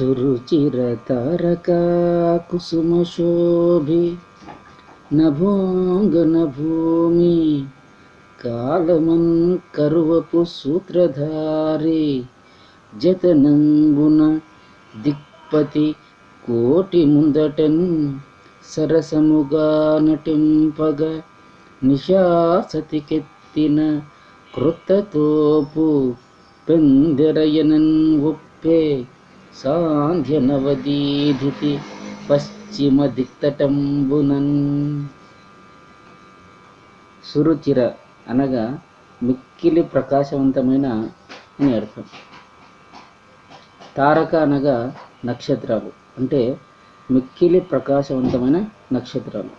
సురుచిరతారకా కుసుమశోభి నభోంగన భూమి కాలమన్ కరువపు సూత్రధారి జతనంబున దిక్పతి కోటి ముందటన్ సరసముగా నటింపగ నిశాసతికెత్తిన కృతతోపు పెందెరయనన్ ఒప్పే సాంధ్య నవదీధితి పశ్చిమ దిక్తటంబునన్ సురుచిర అనగా మిక్కిలి ప్రకాశవంతమైన అని అర్థం. తారక అనగా నక్షత్రాలు అంటే మిక్కిలి ప్రకాశవంతమైన నక్షత్రాలు.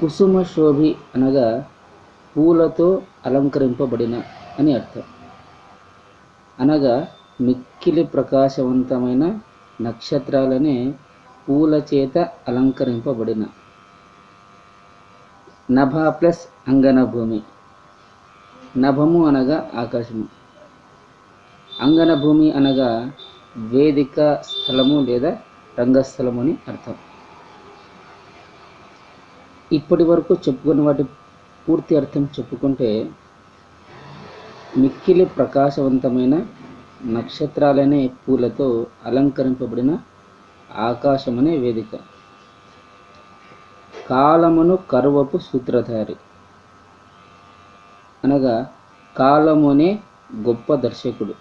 కుసుమ శోభి అనగా పూలతో అలంకరింపబడిన అని అర్థం. అనగా మిక్కిలి ప్రకాశవంతమైన నక్షత్రాలనే పూల చేత అలంకరింపబడిన. నభ ప్లస్ అంగన భూమి నభము అనగా ఆకాశము. అంగన భూమి అనగా వేదిక స్థలము లేదా రంగస్థలము అని అర్థం. ఇప్పటి వరకు చెప్పుకున్న వాటి పూర్తి అర్థం చెప్పుకుంటే మిక్కిలి ప్రకాశవంతమైన నక్షత్రాలనే పూలతో అలంకరింపబడిన ఆకాశమనే వేదిక. కాలమును కరువపు సూత్రధారి. అనగా కాలమునే గొప్ప దర్శకుడు.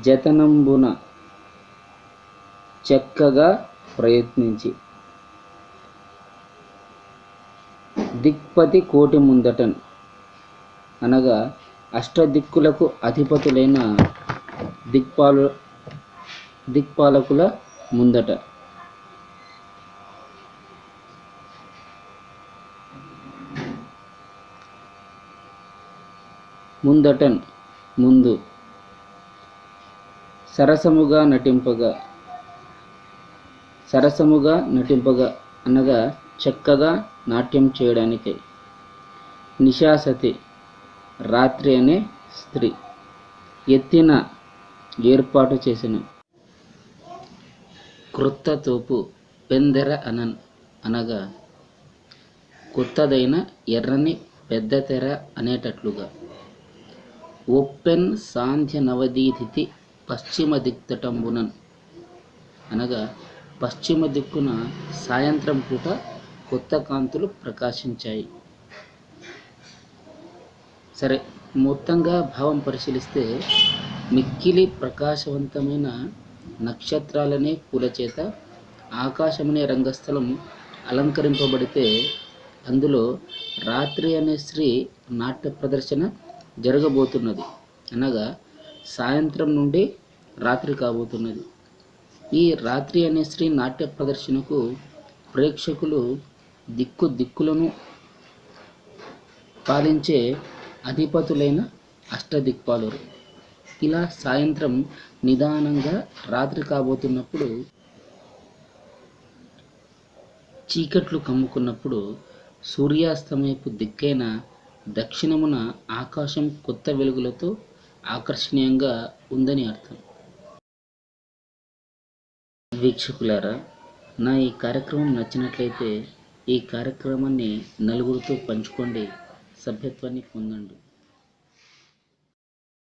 జతనంబున చక్కగా ప్రయత్నించి. దిక్పతి కోటి ముందటన్. అనగా అష్టదిక్కులకు అధిపతులైన దిక్పాలు దిక్పాలకుల ముందట. ముందటన్ ముందు. సరసముగా నటింపగా. సరసముగా నటింపగా అనగా చక్కగా నాట్యం చేయడానికై. నిశాసతి రాత్రి అనే స్త్రీ. ఎత్తిన ఏర్పాటు చేసిన క్రొత్త తోపు పెందెర అనన్ అనగా కొత్తదైన ఎర్రని పెద్ద తెర అనేటట్లుగా. ఒప్పెన్ సాంధ్య నవదీతిథి పశ్చిమ దిక్తటంబునన్ అనగా పశ్చిమ దిక్కున సాయంత్రం పూట కొత్త కాంతులు ప్రకాశించాయి. సరే మొత్తంగా భావం పరిశీలిస్తే మిక్కిలి ప్రకాశవంతమైన నక్షత్రాలనే పూలచేత ఆకాశమనే రంగస్థలం అలంకరింపబడితే అందులో రాత్రి అనే స్త్రీ నాట్య ప్రదర్శన జరగబోతున్నది. అనగా సాయంత్రం నుండి రాత్రి కాబోతున్నది. ఈ రాత్రి అనే స్త్రీ నాట్య ప్రదర్శనకు ప్రేక్షకులు దిక్కు దిక్కులను పాలించే అధిపతులైన అష్టదిక్పాలు ఇలా సాయంత్రం నిదానంగా రాత్రి కాబోతున్నప్పుడు చీకట్లు కమ్ముకున్నప్పుడు సూర్యాస్తమయపు దిక్కైన దక్షిణమున ఆకాశం కొత్త వెలుగులతో ఆకర్షణీయంగా ఉందని అర్థం. వీక్షకులారా నా ఈ కార్యక్రమం నచ్చినట్లయితే ఈ కార్యక్రమాన్ని నలుగురితో పంచుకోండి సభ్యత్వాన్ని పొందండి.